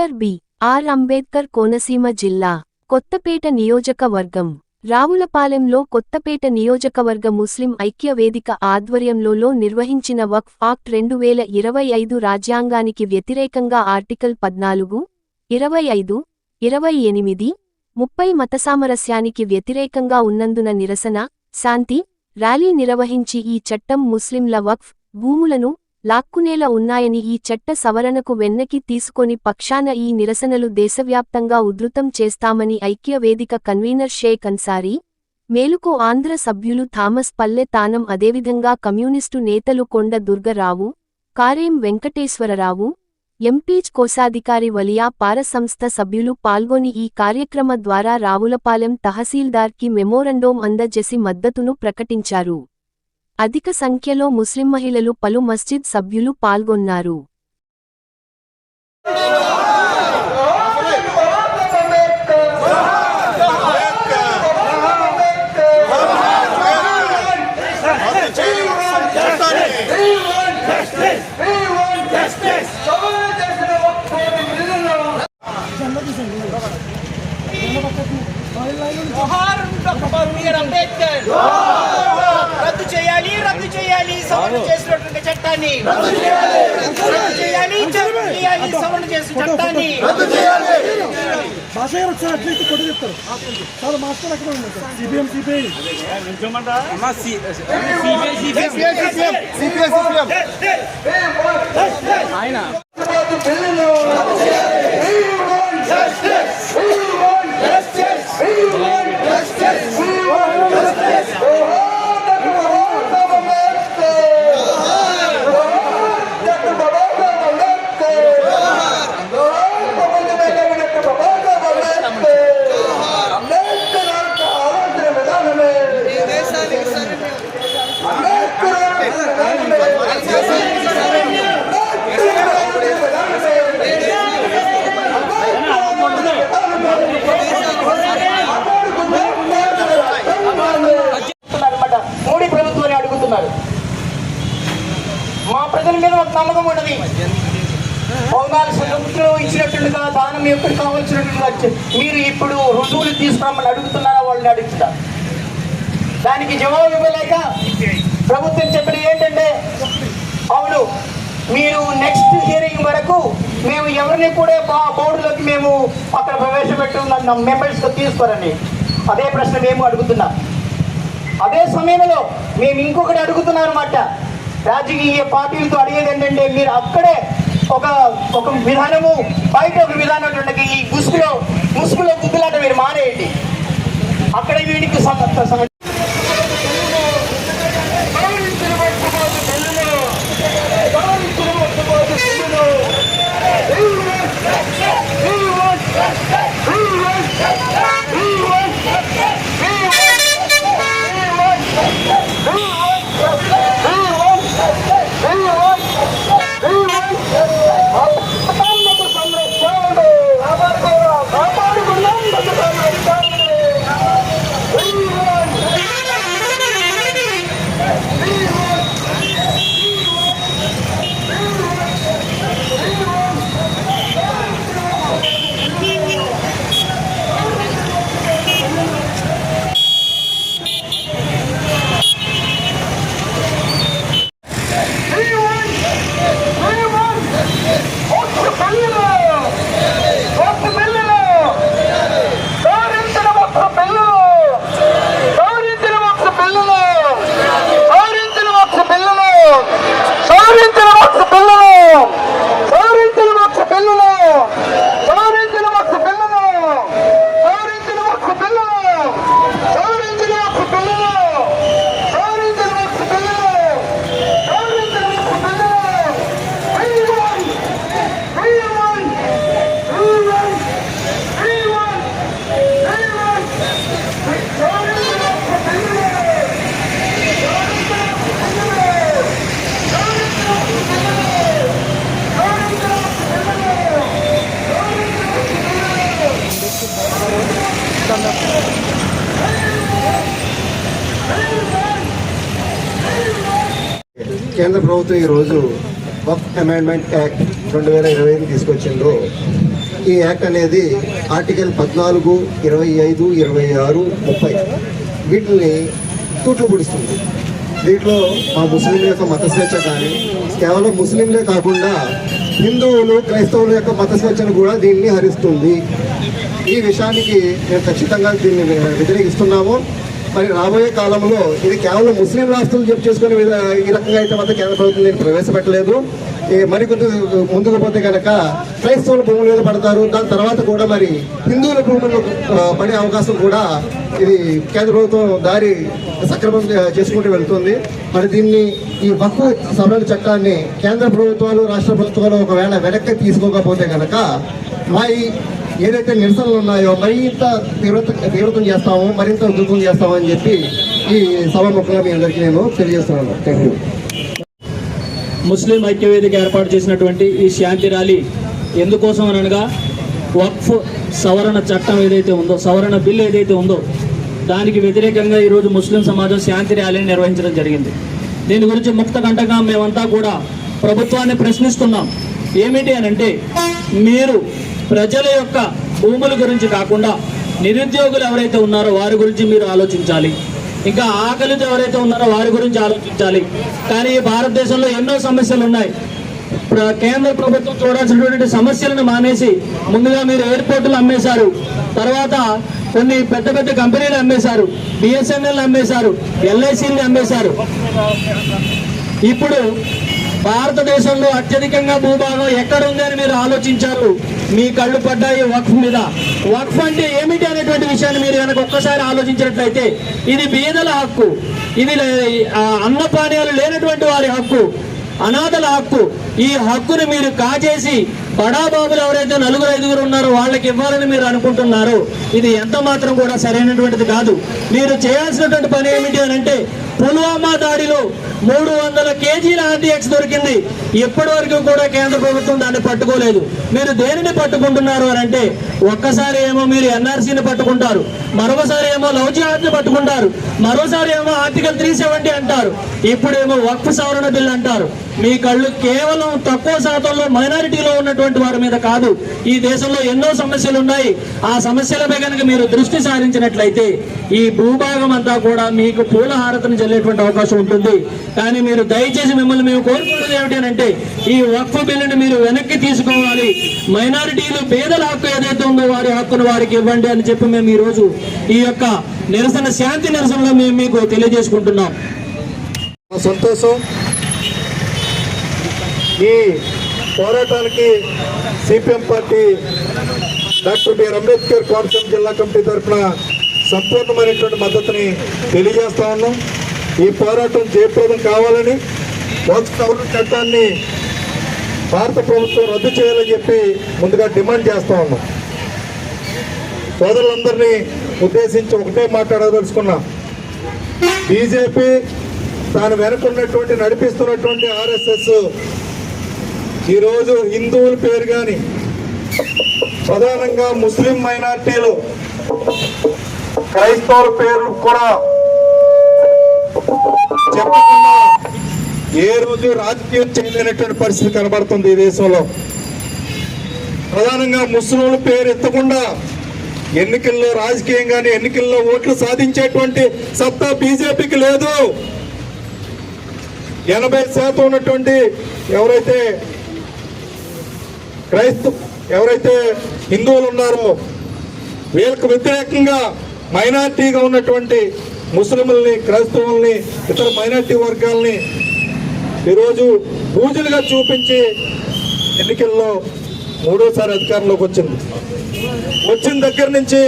Doctor B. R. Ambedkar Konaseema జిల్లా కొత్తపేట నియోజకవర్గం. రావులపాలెంలో కొత్తపేట నియోజకవర్గ ముస్లిం ఐక్య వేదిక ఆధ్వర్యంలో నిర్వహించిన వక్ఫ్ ఆక్ట్ రెండు వేల ఇరవై ఐదు రాజ్యాంగానికి వ్యతిరేకంగా ఆర్టికల్ పద్నాలుగు ఇరవై ఐదు ఇరవై ఎనిమిది ముప్పై మతసామరస్యానికి వ్యతిరేకంగా ఉన్నందున నిరసన శాంతి ర్యాలీ నిర్వహించి ఈ చట్టం ముస్లింల వక్ఫ్ భూములను లాక్కునేలా ఉన్నాయని ఈ చట్ట సవరణకు వెన్నకి తీసుకొని పక్షాన ఈ నిరసనలు దేశవ్యాప్తంగా ఉధృతం చేస్తామని ఐక్యవేదిక కన్వీనర్ షేక్ అన్సారీ మేలుకో ఆంధ్ర సభ్యులు థామస్ పల్లె తానం అదేవిధంగా కమ్యూనిస్టు నేతలు కొండ దుర్గరావు కారేం వెంకటేశ్వరరావు ఎంపీచ్ కోశాధికారి వలియా పార సంస్థ సభ్యులు పాల్గొని ఈ కార్యక్రమ ద్వారా రావులపాలెం తహసీల్దార్కి మెమోరండోం అందజేసి మద్దతును ప్రకటించారు. అధిక సంఖ్యలో ముస్లిం మహిళలు పలు మస్జిద్ సభ్యులు పాల్గొన్నారు జోహార్ డాక్టర్ బిఆర్ అంబేద్కర్ రద్దు చేయాలి రద్దు చేయాలి సవరణ చేసినటువంటి చట్టాన్ని రద్దు చేయాలి రద్దు చేయాలి చేసిన చట్టాన్ని భాష గారు వచ్చారు అట్లీస్ట్ కొట్టి చెప్తారు. చాలా మాస్టర్ అక్కడ ఉన్నారు. CPM CPI. అన్నమాట ప్రజల మీద ఒక నమ్మకం ఉన్నది. బొంగాలు సముద్రం ఇచ్చినట్టుగా దానం ఎప్పుడు కావాల్సినట్టుగా మీరు ఇప్పుడు రుజువులు తీసుకురామని అడుగుతున్నారా వాళ్ళని అడుగుతా దానికి జవాబు ఇవ్వలేక ప్రభుత్వం చెప్పిన ఏంటంటే అవును మీరు నెక్స్ట్ హియరింగ్ వరకు మేము ఎవరిని కూడా మా బోర్డులోకి మేము అక్కడ ప్రవేశపెట్టుకున్న మెంబర్స్తో తీసుకోరని. అదే ప్రశ్న మేము అడుగుతున్నాం. అదే సమయంలో మేము ఇంకొకటి అడుగుతున్నాం అనమాట రాజకీయ పార్టీలతో అడిగేది ఏంటంటే మీరు అక్కడే ఒక ఒక విధానము బయట ఒక విధానం ఉండగా ఈ ముసుగులో ముసుగులో గుద్దులాట మీరు మానేయండి. అక్కడ వీడికి కేంద్ర ప్రభుత్వం ఈరోజు వక్ అమెండ్మెంట్ యాక్ట్ రెండు వేల ఇరవై ఐదు తీసుకొచ్చిందో ఈ యాక్ట్ అనేది ఆర్టికల్ పద్నాలుగు ఇరవై ఐదు ఇరవై ఆరు ముప్పై వీటిని తూట్లు పొడుస్తుంది దీంట్లో మా ముస్లింల యొక్క మత స్వేచ్ఛ కానీ కేవలం ముస్లింలే కాకుండా హిందువులు క్రైస్తవుల యొక్క మత స్వేచ్ఛను కూడా దీన్ని హరిస్తుంది. ఈ విషయానికి మేము ఖచ్చితంగా దీన్ని వ్యతిరేకిస్తున్నాము మరి రాబోయే కాలంలో ఇది కేవలం ముస్లిం రాష్ట్రాలు చెప్పు చేసుకునే విధ- ఈ రకంగా అయితే మాత్రం కేంద్ర ప్రభుత్వం దీన్ని ప్రవేశపెట్టలేదు. మరి మరికొంత ముందుకు పోతే కనుక క్రైస్తవుల భూముల మీద పడతారు. దాని తర్వాత కూడా మరి హిందువుల భూముల్లో పడే అవకాశం కూడా ఇది కేంద్ర ప్రభుత్వం దారి సక్రమం చేసుకుంటూ వెళ్తుంది. మరి దీన్ని ఈ వక్కు సవరణ చట్టాన్ని కేంద్ర ప్రభుత్వాలు రాష్ట్ర ప్రభుత్వాలు ఒకవేళ వెనక్కి తీసుకోకపోతే కనుక మా ఈ ఏదైతే నిరసనలు ఉన్నాయో మరింత తీవ్రత తీవ్రతం చేస్తాము మరింత ఉధృతం చేస్తాము అని చెప్పి ఈ సభాముఖంగా మీ అందరికీ నేను తెలియజేస్తున్నాను. థ్యాంక్ యూ ముస్లిం ఐక్యవేదిక ఏర్పాటు చేసినటువంటి ఈ శాంతి ర్యాలీ ఎందుకోసం అని అనగా వక్ఫ్ సవరణ చట్టం ఏదైతే ఉందో సవరణ బిల్ ఏదైతే ఉందో దానికి వ్యతిరేకంగా ఈరోజు ముస్లిం సమాజం శాంతి ర్యాలీని నిర్వహించడం జరిగింది. దీని గురించి ముక్త కంటగా మేమంతా కూడా ప్రభుత్వాన్ని ప్రశ్నిస్తున్నాం. ఏమిటి అని అంటే మీరు ప్రజల యొక్క భూముల గురించి కాకుండా నిరుద్యోగులు ఎవరైతే ఉన్నారో వారి గురించి మీరు ఆలోచించాలి. ఇంకా ఆకలితో ఎవరైతే ఉన్నారో వారి గురించి ఆలోచించాలి. కానీ ఈ భారతదేశంలో ఎన్నో సమస్యలు ఉన్నాయి. కేంద్ర ప్రభుత్వం చూడాల్సినటువంటి సమస్యలను మానేసి ముందుగా మీరు ఎయిర్పోర్టులు అమ్మేశారు. తర్వాత కొన్ని పెద్ద పెద్ద కంపెనీలు అమ్మేశారు. బిఎస్ఎన్ఎల్ అమ్మేశారు. ఎల్ఐసిని అమ్మేశారు. ఇప్పుడు భారతదేశంలో అత్యధికంగా భూభాగం ఎక్కడ ఉందని మీరు ఆలోచించారు. మీ కళ్ళు పడ్డాయి వక్ఫ్ మీద. వక్ఫ్ అంటే ఏమిటి అనేటువంటి విషయాన్ని మీరు కనుక ఒక్కసారి ఆలోచించినట్లయితే ఇది బీదల హక్కు. ఇది లే- అన్నపానీయాలు లేనటువంటి వారి హక్కు అనాథల హక్కు. ఈ హక్కును మీరు కాజేసి బడాబాబులు ఎవరైతే నలుగురు ఐదుగురు ఉన్నారో వాళ్ళకి ఇవ్వాలని మీరు అనుకుంటున్నారో ఇది ఎంత మాత్రం కూడా సరైనటువంటిది కాదు. మీరు చేయాల్సినటువంటి పని ఏమిటి అని అంటే పుల్వామా దాడిలో మూడు వందల కేజీల ఆర్టీఎక్స్ దొరికింది. ఇప్పటి వరకు కూడా కేంద్ర ప్రభుత్వం దాన్ని పట్టుకోలేదు. మీరు దేనిని పట్టుకుంటున్నారు అని అంటే ఒక్కసారి ఏమో మీరు ఎన్ఆర్సీని పట్టుకుంటారు మరొకసారి ఏమో లవ్ జిహాద్ని పట్టుకుంటారు మరోసారి ఏమో ఆర్టికల్ త్రీ సెవెంటీ అంటారు ఇప్పుడేమో వక్ఫ్ సవరణ బిల్ అంటారు. మీ కళ్ళు కేవలం తక్కువ శాతంలో మైనారిటీలో ఉన్నటువంటి వారి మీద కాదు. ఈ దేశంలో ఎన్నో సమస్యలు ఉన్నాయి ఆ సమస్యలపై కనుక మీరు దృష్టి సారించినట్లయితే ఈ భూభాగం అంతా కూడా మీకు పూల హారతను చెల్లేటువంటి అవకాశం ఉంటుంది. కానీ మీరు దయచేసి మిమ్మల్ని మేము కోరుకున్నది ఏమిటి అంటే ఈ వక్ఫ్ బిల్లుని మీరు వెనక్కి తీసుకోవాలి. మైనారిటీలు పేదల హక్కు ఏదైతే ఉందో వారి హక్కును వారికి ఇవ్వండి అని చెప్పి మేము ఈ రోజు ఈ యొక్క నిరసన శాంతి నిరసనలో మేము మీకు తెలియజేసుకుంటున్నాం. సంతోషం. ఈ పోరాటానికి CPM party doctor B R Ambedkar Konaseema జిల్లా కమిటీ తరఫున సంపూర్ణమైనటువంటి మద్దతుని తెలియజేస్తా ఉన్నాం. ఈ పోరాటం జయప్రదం కావాలని వక్ఫ్ సవరణ చట్టాన్ని భారత ప్రభుత్వం రద్దు చేయాలని చెప్పి ముందుగా డిమాండ్ చేస్తా ఉన్నాం. సోదరులందరినీ ఉద్దేశించి ఒకటే మాట్లాడదలుచుకున్నా. బీజేపీ తాను వెనుకున్నటువంటి నడిపిస్తున్నటువంటి ఆర్ఎస్ఎస్ ఈరోజు హిందువుల పేరు కానీ ప్రధానంగా ముస్లిం మైనార్టీలు క్రైస్తవుల పేర్లు కూడా చెప్పకుండా ఏ రోజు రాజకీయం చేయలేనటువంటి పరిస్థితి కనబడుతుంది ఈ దేశంలో. ప్రధానంగా ముస్లింల పేరు ఎత్తకుండా ఎన్నికల్లో రాజకీయం కానీ ఎన్నికల్లో ఓట్లు సాధించేటువంటి సత్తా బీజేపీకి లేదు. ఎనభై శాతం ఉన్నటువంటి ఎవరైతే క్రైస్తవ ఎవరైతే హిందువులు ఉన్నారో వీళ్ళకు వ్యతిరేకంగా మైనార్టీగా ఉన్నటువంటి ముస్లింలని క్రైస్తవుల్ని ఇతర మైనార్టీ వర్గాల్ని ఈరోజు పూజలుగా చూపించి ఎన్నికల్లో మూడోసారి అధికారంలోకి వచ్చింది. వచ్చిన దగ్గర నుంచి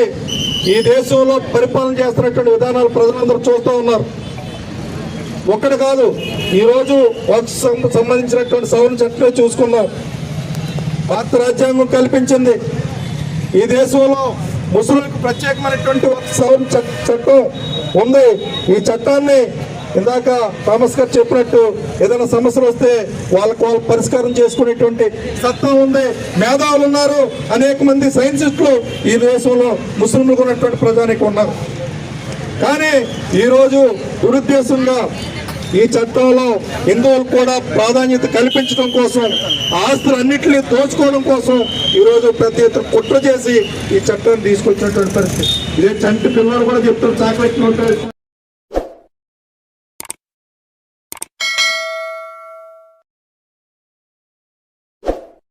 ఈ దేశంలో పరిపాలన చేస్తున్నటువంటి విధానాలు ప్రజలందరూ చూస్తూ ఉన్నారు. ఒక్కటి కాదు ఈరోజు వక్ఫ్ సంబంధించినటువంటి సవరణ చట్టమే చూసుకున్నాం భారత రాజ్యాంగం కల్పించింది. ఈ దేశంలో ముస్లింలకు ప్రత్యేకమైనటువంటి వక్ఫ్ సవరణ చట్టం ఉంది. ఈ చట్టాన్ని ఇందాక థామస్ గారు చెప్పినట్టు ఏదైనా సమస్యలు వస్తే వాళ్ళకు వాళ్ళు పరిష్కారం చేసుకునేటువంటి సత్తా ఉంది. మేధావులు ఉన్నారు. అనేక మంది సైంటిస్టులు ఈ దేశంలో ముస్లింలు ఉన్నటువంటి ప్రజానికి ఉన్నారు. కానీ ఈరోజు దురుద్దేశంగా ఈ చట్టంలో హిందువులకు కూడా ప్రాధాన్యత కల్పించడం కోసం ఆస్తులన్నింటినీ దోచుకోవడం కోసం ఈరోజు ప్రతి ఎత్తున కుట్ర చేసి ఈ చట్టాన్ని తీసుకొచ్చినటువంటి పరిస్థితి. ఇదే చంటి పిల్లలు కూడా చెప్తారు చాకలెట్లు ఉంటారు.